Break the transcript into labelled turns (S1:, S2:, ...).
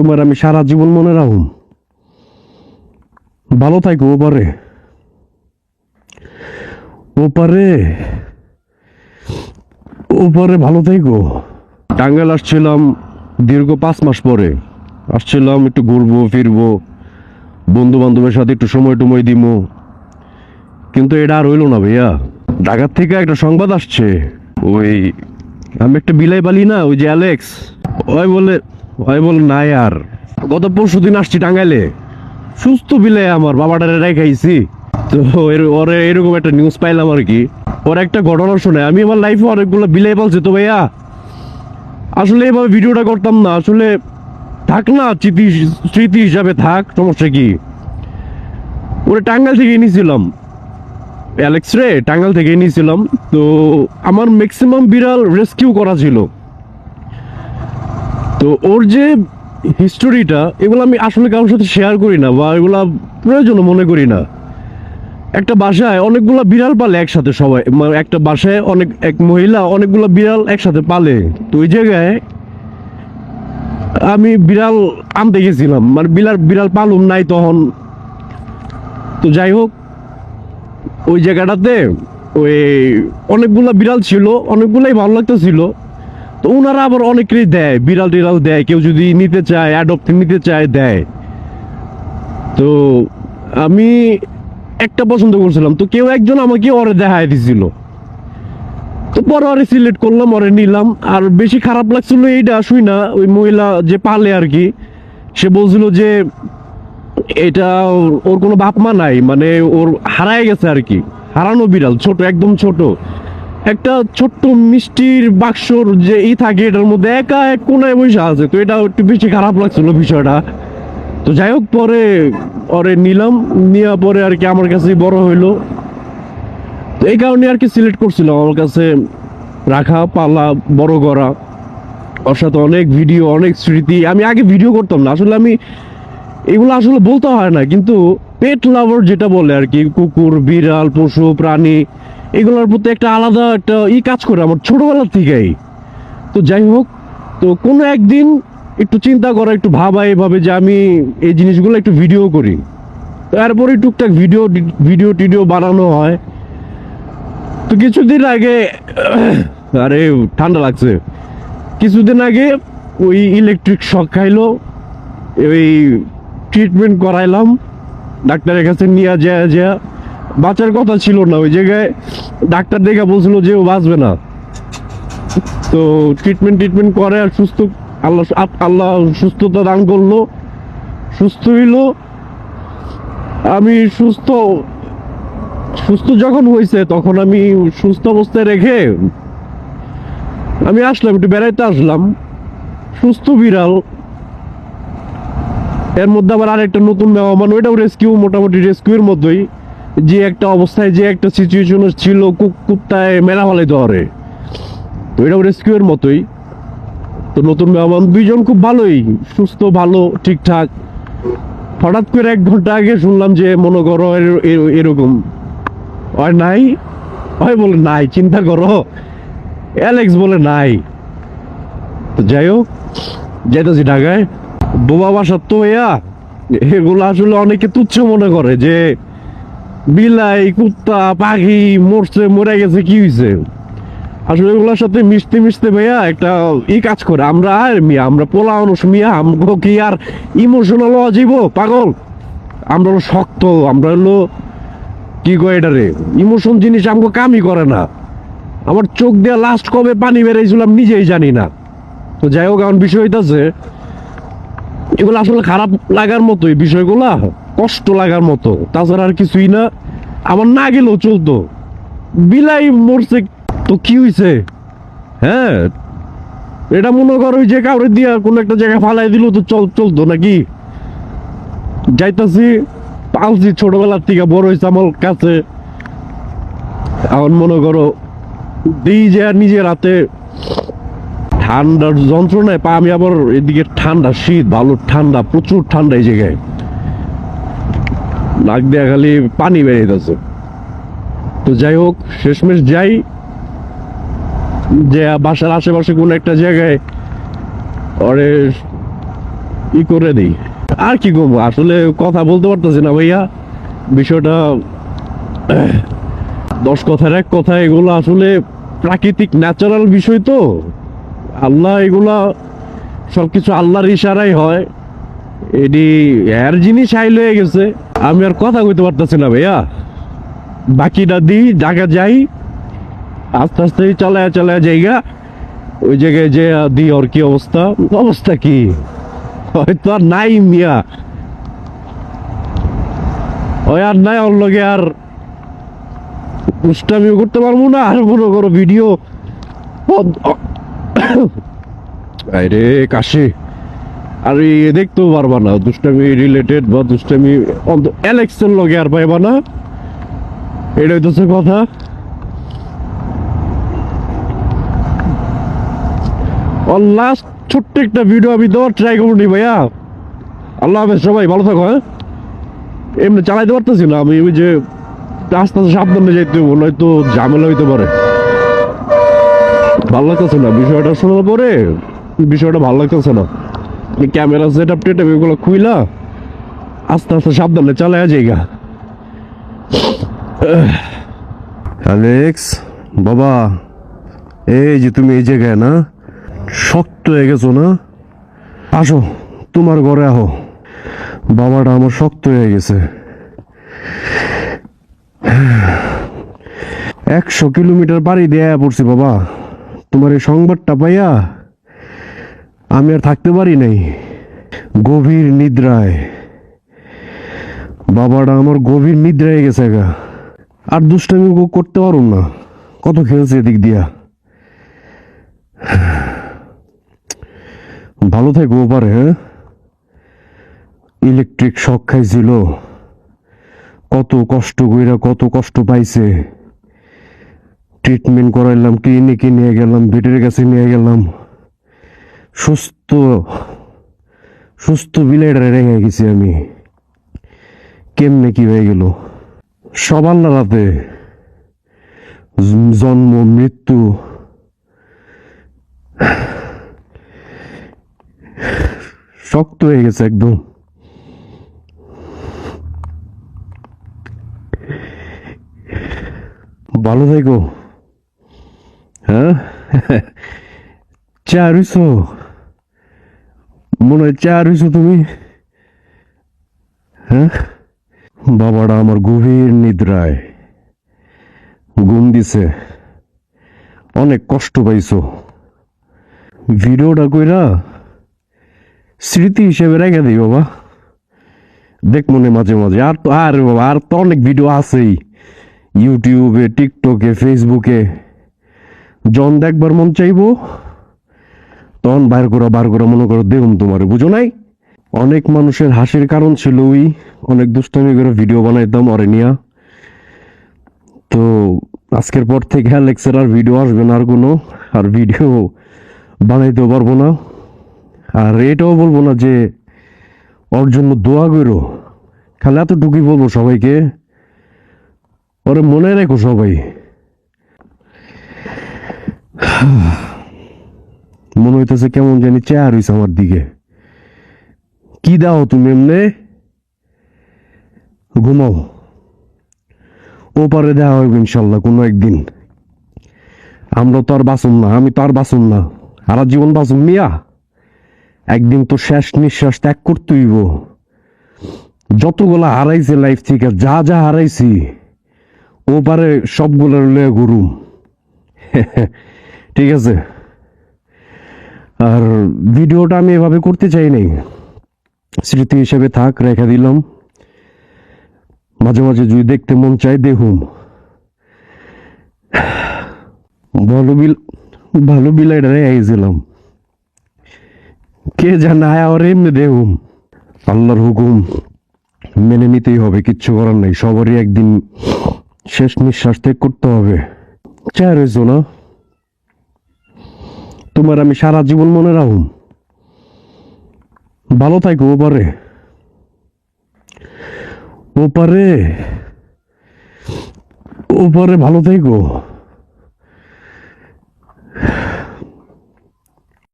S1: তোমার আমি সারা জীবন মনে রাখুম। ভালো থাকো ওপারে। ওপারে। ওপারে ভালো থাকো। টাঙ্গাইল আসছিলাম দীর্ঘ পাঁচ মাস পরে। আসছিলাম একটু ঘুরবো, ফিরবো বন্ধু বান্ধবের সাথে একটু সময় টময় দিব কিন্তু এটা আর হইল না ভাইয়া। ঢাকার থেকে একটা সংবাদ আসছে। ওই আমি একটা বিলাই বালি না, ওই যে অ্যালেক্স। ওই বলে ওই বলে নাই আর গত পরশু দিন আসছি টাঙ্গাইলে। সুস্থ বিলে আমার বাবাটারে রেখাইছি তো ওরে এরকম একটা নিউজ পাইলাম আর কি। ওর একটা ঘটনা শুনে। আমি আমার লাইফে অনেকগুলো বিলাই পালছি তো ভাইয়া, আসলে এভাবে ভিডিওটা করতাম না। আসলে থাক না, স্মৃতি স্মৃতি হিসাবে থাক, সমস্যা কি? ওরে টাঙ্গাল থেকে নিয়েছিলাম অ্যালেক্স রে টাঙ্গাল থেকে নিয়েছিলাম তো আমার ম্যাক্সিমাম বিড়াল রেস্কিউ করা ছিল। তো ওর যে হিস্টোরিটা এগুলো আমি আসলে কারোর সাথে শেয়ার করি না বা এগুলা প্রয়োজনও মনে করি না। একটা বাসায় অনেকগুলো বিড়াল পালে একসাথে সবাই একটা বাসায় অনেক, এক মহিলা অনেকগুলো বিড়াল একসাথে পালে। তো ওই জায়গায় আমি বিড়াল আনতে গেছিলাম মানে বিড়াল বিড়াল পালুম নাই তখন। তো যাই হোক, ওই জায়গাটাতে ওই অনেকগুলো বিড়াল ছিল, অনেকগুলাই ভালো লাগতেছিল। তো ওনারা আবার অনেকেরই দেয় বিড়াল টিড়াল দেয়, কেউ যদি নিতে চায় অ্যাডপ্ট নিতে চায়, দেয়। তো আমি একটা পছন্দ করছিলাম, তো কেউ একজন আমাকে ওরে দেখায় দিছিল। তো পরে ওরে সিলেক্ট করলাম, ওরে নিলাম। আর বেশি খারাপ লাগছিল এইটা শুই না, ওই মহিলা যে পালে আর কি, সে বলছিল যে এটা ওর- কোনো বাপ মা নাই মানে ওর হারায় গেছে আর কি। হারানো বিড়াল, ছোট, একদম ছোট। একটা ছোট্ট মিষ্টির বাক্সর যে ই থাকে, এটার মধ্যে একা এক কোনায় বসে আছে। তো এটা একটু বেশি খারাপ লাগছিল বিষয়টা। তো যাই হোক, পরে ওরে নিলাম। নেওয়ার পরে আর কি আমার কাছে বড় হইল। তো এই কারণে আর কি সিলেক্ট করছিলাম আমার কাছে রাখা, পালা, বড় করা। ওর সাথে অনেক ভিডিও অনেক স্মৃতি। আমি আগে ভিডিও করতাম না। আসলে আমি এগুলো আসলে বলতে হয় না। কিন্তু পেট লাভার যেটা বলে আর কি, কুকুর, বিড়াল, পশু, প্রাণী এগুলোর প্রতি একটা আলাদা একটা ই কাজ করে আমার ছোটবেলা থেকেই। তো যাই হোক, তো কোনো একদিন একটু চিন্তা করা, একটু ভাবা এভাবে যে আমি এই জিনিসগুলো একটু ভিডিও করি। তারপরে টুকটাক ভিডিও ভিডিও টিডিও বানানো হয়। তো কিছুদিন আগে, আরে, ঠান্ডা লাগছে। কিছুদিন আগে ওই ইলেকট্রিক শক খাইলো ওই ট্রিটমেন্ট করাইলাম। ডাক্তারের কাছে নিয়ে যায় যা বাঁচার কথা ছিল না, ওই জায়গায় ডাক্তার দেখে বলছিল যে ও বাঁচবে না। তো ট্রিটমেন্ট ট্রিটমেন্ট করে আর সুস্থ, আল্লাহ আল্লাহ সুস্থতা দান করল। সুস্থ হইল। আমি সুস্থ সুস্থ যখন হয়েছে তখন আমি সুস্থ অবস্থায় রেখে আমি আসলাম, একটু বেড়াইতে আসলাম। সুস্থ বিড়াল। এর মধ্যে আবার আরেকটা নতুন মেহমান, ওইটাও রেস্কিউ মোটামুটি রেস্কিউর মতোই। যে একটা অবস্থায়, যে একটা সিচুয়েশন ছিল কুক- কুত্তায় মেলা ফেলাই ধরে। তো এটাও রেস্কিউর মতোই। তো নতুন মেহমান দুইজন খুব ভালোই, সুস্থ, ভালো, ঠিকঠাক। হঠাৎ করে এক ঘণ্টা আগে শুনলাম যে মনে করো এর- এর- এরকম। হয় নাই? হয় বলে নাই, চিন্তা করো। অ্যালেক্স বলে নাই। তো যাই হোক যেতেছি ঢাকায়। বোবা বাসার তো এগুলো আসলে অনেকে তুচ্ছ মনে করে যে বিলাই, কুত্তা, পাখি মরছে, মরে গেছে, কি হয়েছে আসলে এগুলোর সাথে মিশতে মিশতে ভাইয়া একটা ই কাজ করে। আমরা আর মিয়া, আমরা পোলা মানুষ মিয়া, আমগো কি আর ইমোশনাল অজীব পাগল? আমরা হলো শক্ত, আমরা হলো কি কয় এটা রে ইমোশন জিনিস আমাকে কামই করে না। আমার চোখ দিয়ে লাস্ট কবে পানি বেরিয়েছিলাম নিজেই জানি না। তো যাই হোক, এখন বিষয় হইতাছে, এগুলো আসলে খারাপ লাগার মতোই বিষয়গুলা। কষ্ট লাগার মতো। তাছাড়া আর কিছুই না। আমার না গেলেও চলতো। বিলাই মরছে। তো কি হইছে? হ্যাঁ? এটা মনে করো যে কাউরে দিয়া কোনো একটা জায়গায় ফালাই দিল তো চল চলতো নাকি? যাইতাছি, পালছি ছোটবেলার থেকে, বড় হয়েছে আমার কাছে। এখন মনে করো, দিই যে নিজের হাতে ঠান্ডার যন্ত্রণায় পা আমি আবার এদিকে ঠান্ডা শীত, ভালো ঠান্ডা, প্রচুর ঠান্ডা এই জায়গায়। নাক দিয়ে খালি পানি বেরিয়ে যাচ্ছে তো যাই হোক, শেষমেশ যাই। যে বাসার আশেপাশে কোনো একটা জায়গায় ওরে ই করে দিই। আর কি করব? আসলে কথা বলতে পারতেছি না ভাইয়া। বিষয়টা দশ কথার এক কথা, এগুলো আসলে প্রাকৃতিক ন্যাচারাল বিষয় তো। আল্লাহ এগুলা সবকিছু আল্লাহর ইশারাই হয়। এটি এর জিনিস হাইল হয়ে গেছে। আমি আর কথা কইতে পারতেছি না ভাইয়া। বাকিটা দিই, জায়গা যাই, আস্তে আস্তে চালায় চালায় জায়গা, ওই জায়গায় যে দি ওর কি অবস্থা। অবস্থা কি? হয়তো আর নাই মিয়া। ওই আর নাই, ওর লগে আর উষ্টামিও করতে পারব না, আর মনে করো ভিডিও আরে কাশি। আর, দেখতেও পারবা না, দুষ্টামি রিলেটেড বা দুষ্টামি অ্যালেক্সের লগে আর পাইবা না। এটা হইতেছে কথা। লাস্ট ছোট্ট একটা ভিডিও আমি দেওয়ার ট্রাই করব নি ভাইয়া। আল্লাহ হাফেজ, সবাই ভালো থাকো হ্যাঁ? এমনি চালাইতে পারতেছি না, আমি ওই যে আস্তে আস্তে সাবধানে যাইতে হব নয়তো ঝামেলা হইতে পারে। ভালো লাগতেছে না, বিষয়টা শোনার পরে বিষয়টা ভালো লাগতেছে না। ক্যামেরা সেট আপ টেট এগুলো খুইলা, আস্তে আস্তে সাবধানে চালায় যাইগা। অ্যালেক্স বাবা, এই যে তুমি এই জায়গায় না, শক্ত হয়ে গেছো না? আসো, তোমার ঘরে আহো। বাবাটা আমার শক্ত হয়ে গেছে। একশো কিলোমিটার পাড়ি দেয়া পড়ছি বাবা। তোমার এই সংবাদটা পাইয়া আমি আর থাকতে পারি নাই। গভীর নিদ্রায়। বাবাটা আমার গভীর নিদ্রায় গেছে গা। আর দুষ্টামি করতে পারুন না। কত খেলছে এদিক দিয়া। ভালো থাকব পারে হ্যাঁ? ইলেকট্রিক শখ খাইছিল। কত কষ্ট কইরা কত কষ্ট পাইছে। ট্রিটমেন্ট করাইলাম, ক্লিনিকে নিয়ে গেলাম ভেটের কাছে নিয়ে গেলাম। সুস্থ সুস্থ বিলাইটারে রেখে গেছি আমি। কেমনে কি হয়ে গেল? সবার রাতে জন্ম, মৃত্যু, শক্ত হয়ে গেছে একদম। ভালো থেকো। হ্যাঁ? চা রুইছো? মনে হয় চা রুইছো তুমি। হ্যাঁ? বাবাটা আমার গভীর নিদ্রায়। ঘুম দিছে। অনেক কষ্ট পাইছো। ভিডিওটা কইরা স্মৃতি হিসেবে রেখে দিই, বাবা। দেখ মনে মাঝে মাঝে। আর তো আর বাবা, আর তো অনেক ভিডিও আছেই। ইউটিউবে, টিকটকে, ফেসবুকে। জন দেখবার মন চাইব? তখন বার করা বার করা, মনে করো দেখুন তোমার, বুঝো নাই? অনেক মানুষের হাসির কারণ ছিল ওই। অনেক দুষ্টামি করে ভিডিও বানাইতাম অরে নিয়া। তো আজকের পর থেকে অ্যালেক্সের আর ভিডিও আসবে না আর কোনো। আর ভিডিও বানাইতেও পারব না। আর এটাও বলব না যে ওর জন্য দোয়া করো। খালি এতটুকুই বলব সবাইকে। ওরে মনে রেখো সবাই। মনে হইতেছে কেমন জানি চেয়ার হইছে আমার দিকে। কি দাও তুমি এমনে? ঘুমাও। ওপারে দেওয়া হইব ইনশাল্লাহ কোনো একদিন। আমরা তো আর বাঁচুন না, আমি তো আর বাঁচুন না। আর জীবন বাঁচুন মিয়া। একদিন তো শেষ নিঃশ্বাস ত্যাগ করতে হইব। যতগুলা হারাইছে লাইফ থেকে, যা যা হারাইছি ও পারে সবগুলো লয়ে ঘুরুম। ঠিক আছে? আর ভিডিওটা আমি এভাবে করতে চাই নাই স্মৃতি হিসেবে থাক, রেখে দিলাম। মাঝে মাঝে যদি দেখতে মন চাই দেখুম। ভালো বিল, ভালো বিলাইটা রেখেছিলাম কে জানে আর এমনি দেখুম। আল্লাহর হুকুম মেনে নিতেই হবে, কিচ্ছু করার নেই। সবারই একদিন শেষ নিঃশ্বাস ত্যাগ করতে হবে। চায় রয়েছো না তোমার আমি সারা জীবন মনে রাখুম। ভালো থাকো ওপারে। ওপারে। ওপারে ভালো থাকো।